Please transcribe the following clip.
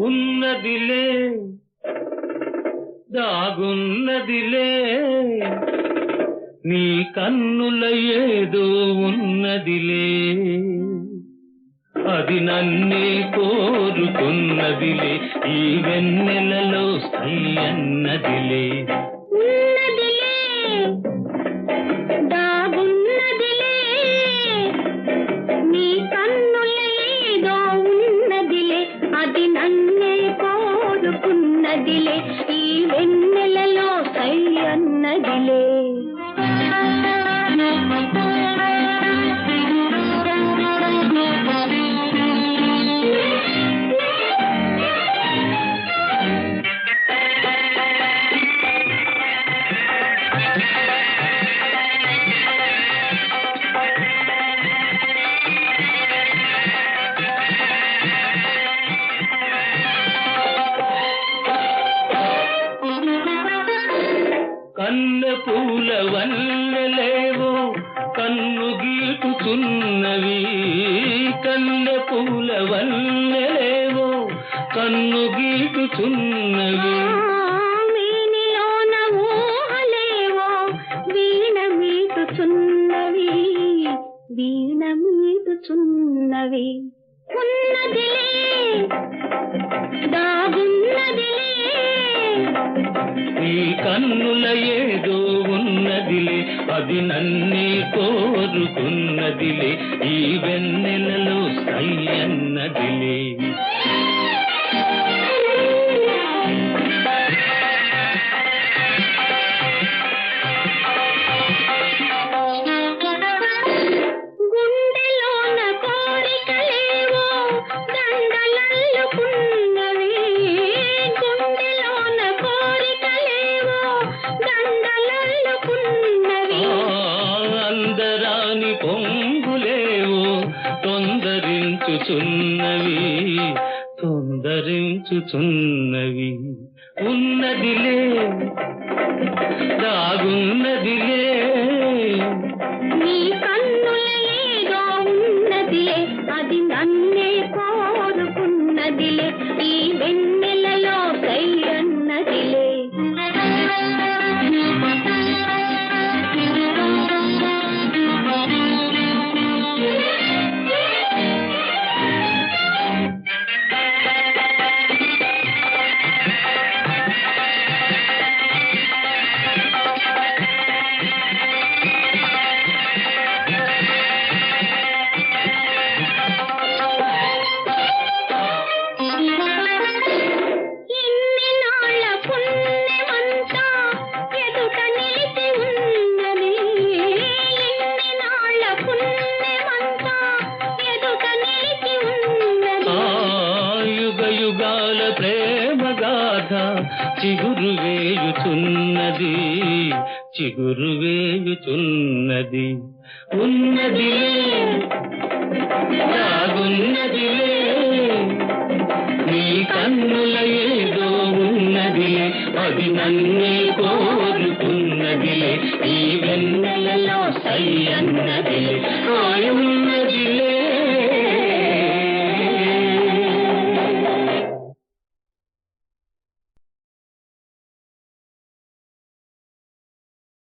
ఉన్నదిలే దాగున్నదిలే. నీ కన్నుల ఏదో ఉన్నదిలే అది నన్నే కోరుకున్నదిలే ఈ వెన్నెలలో స్త్రీ అన్నదిలే. కన్నె పూల వన్నెలేవో కన్ను గీటుతున్నవి. కన్నె పూల వన్నెలేవో కన్ను గీటుతున్నవి. వీనిలోన వీణ మీటుచున్నవి ఉన్నదిలే దాగున్న నీ కన్నుల ఏదో ఉన్నదిలే అది నన్నే కోరుకున్నదిలే ఈ వెన్నెలలో సై అన్నదిలే. తొందరించుచున్నవి తొందరించుచున్నవి. ఉన్నదిలే దాగున్నదిలే. నీ కన్నులే ఉన్నదిలే అది నన్ను చిగురు వేయుచున్నది చిగురు వేయుచున్నది. ఉన్నదిలే దాగున్నదిలే నీ కన్నుల ఏదో ఉన్నదిలే అది నన్నే కోరుకున్నదిలే ఈ వెన్నెలలో సై అన్నది